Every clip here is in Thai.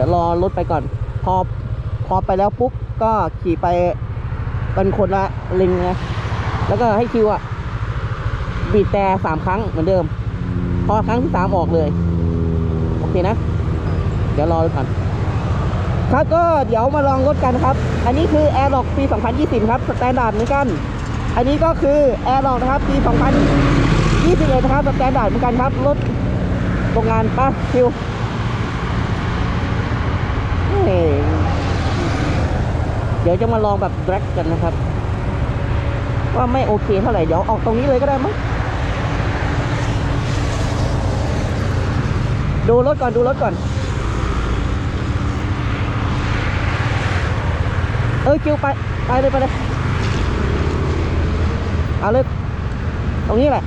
ดี๋ยวรอรถไปก่อน พอพอไปแล้วปุ๊บก็ขี่ไปเป็นคนละเลนนะแล้วก็ให้คิวอะบีบแต่สามครั้งเหมือนเดิม พอครั้งที่สามออกเลย โอเคนะ เดี๋ยวรอไปก่อนครับก็เดี๋ยวมาลองรถกันครับ อันนี้คือ a i r l o c ปี 2020 ครับสแตนดาร์ดเหมือนกัน อันนี้ก็คือ a i r l o c นะครับปี 2021 นะครับสแตนดาร์ดเหมือนกันครับรถโรงงานป้าคิวเฮ้ยเดี๋ยวจะมาลองแบบ drag กันนะครับ ว่าไม่โอเคเท่าไหร่ เดี๋ยวออกตรงนี้เลยก็ได้มั้งดูรถก่อนดูรถก่อน เออคิวไป ไปเลยไปเลย เอาเลย ตรงนี้แหละ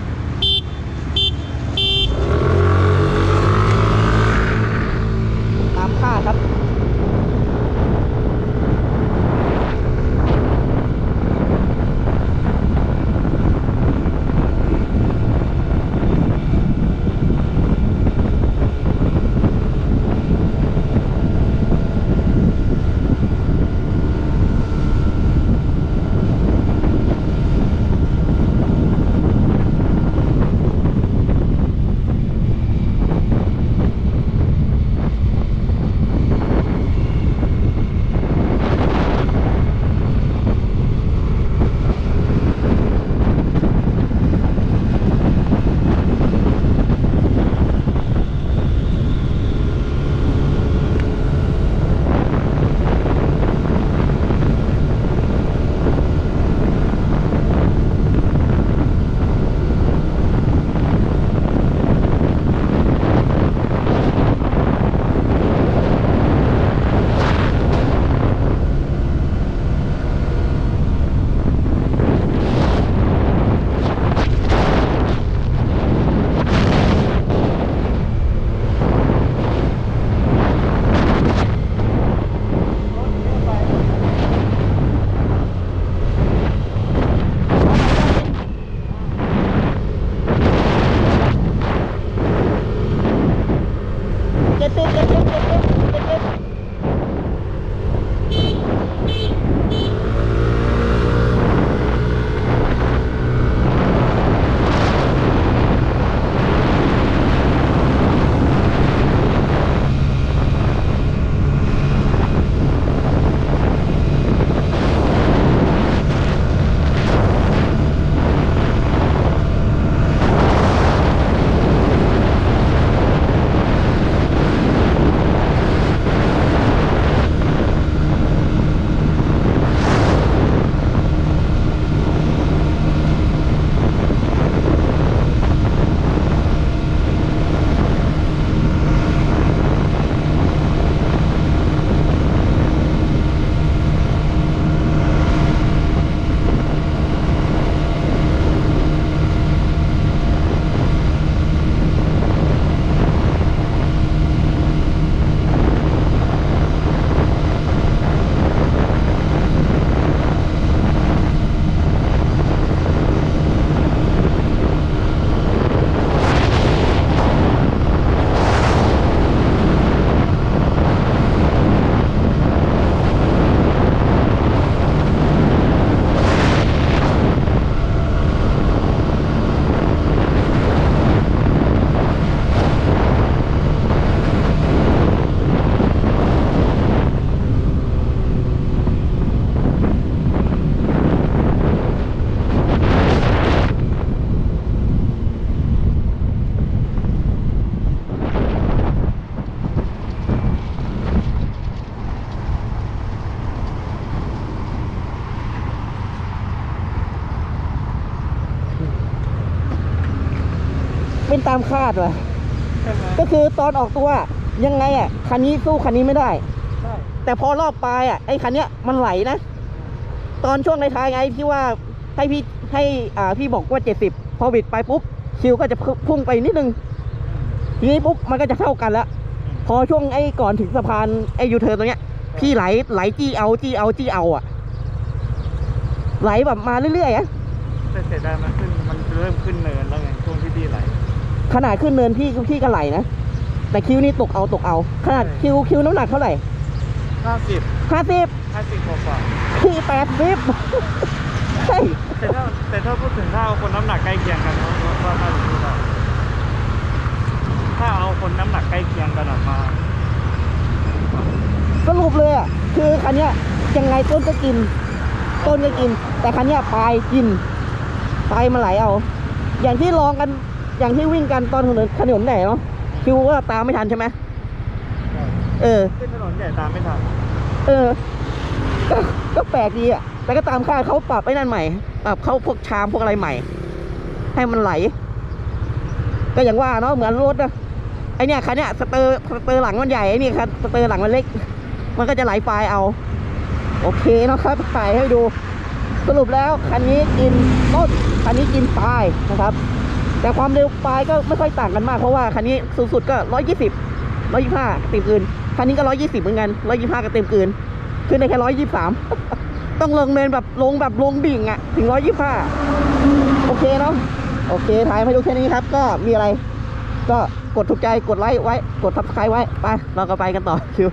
เป็นตามคาดว่ะใช่ไหมก็คือตอนออกตัวยังไงอะคันนี้สู้คันนี้ไม่ได้ใช่แต่พอรอบปลายอะไอ้คันเนี้ยมันไหลนะ ตอนช่วงในท้ายๆไงที่ว่าให้พี่ให้อ่าพี่บอกว่าเจ็ดสิบพอบิดไปปุ๊บคิวก็จะพุ่งไปนิดนึงทีนี้ปุ๊บมันก็จะเท่ากันแล้ว พอช่วงไอ้ก่อนถึงสะพานไอ้ยูเทิร์นตรงเนี้ยพี่ไหลไหลจี้เอาจี้เอาจี้เอาอะ ไหลแบบมาเรื่อยๆอะแต่เสียดายมันขึ้นมันเริ่ม ขึ้นเนินแล้วไงช่วงที่พี่ไหลขนาดขึ้นเนินพี่พี่ก็ไหลนะ แต่คิวนี่ตกเอาตกเอา ขนาดคิวคิวน้ำหนักเท่าไหร่ห้าสิบห้าสิบห้าสิบกว่าขี่แปดสิบใช่ๆแต่ถ้าแต่ถ้าพูดถึงถ้าเอาคนน้ำหนักใกล้เคียงกันว่าว่าน่าจะพูดได้ถ้าเอาคนน้ำหนักใกล้เคียงกันออกมาสรุปเลยอะคือคันเนี้ยยังไงต้นก็กิน ต้นก็กิน แต่คันเนี้ยปลายกินปลายมันไหลเอา อย่างที่ลองกัน อย่างที่วิ่งกันตอนถนนถนนไหนเนาะคิวก็ตามไม่ทันใช่ไหมเออขึ้นถนนใหญ่ตามไม่ทันเออก็ก็แปลกดีอะแต่ก็ตามคาดเขาปรับไอ้นั่นใหม่ปรับเขาพวกชามพวกอะไรใหม่ ให้มันไหล ก็อย่างว่าเนาะเหมือนรถนะไอเนี่ยคันเนี้ยสเตอร์สเตอร์หลังมันใหญ่ไอนี่คันสเตอร์หลังมันเล็ก มันก็จะไหลปลายเอา โอเคเนาะครับถ่ายให้ดู สรุปแล้วคันนี้กินต้นคันนี้กินปลายนะครับ แต่ความเร็วปลายก็ไม่ค่อยต่างกันมากเพราะว่าคันนี้สูงสุดก็ร้อยยี่สิบร้อยยี่ห้าเต็มเกินคันนี้ก็ร้อยยี่สิบเหมือนกันร้อยยี่ห้าก็เต็มเกินขึ้นได้แค่ร้อยยี่สามต้องลงเนินแบบลงแบบลงบิ่งอะถึงร้อยยี่ห้าโอเคเนาะโอเคถ่ายให้ดูแค่นี้ครับ ก็มีอะไร ก็กดถูกใจกดไลค์ไว้ กดทับสไครต์ไว้ไปเราก็ไปกันต่อคิว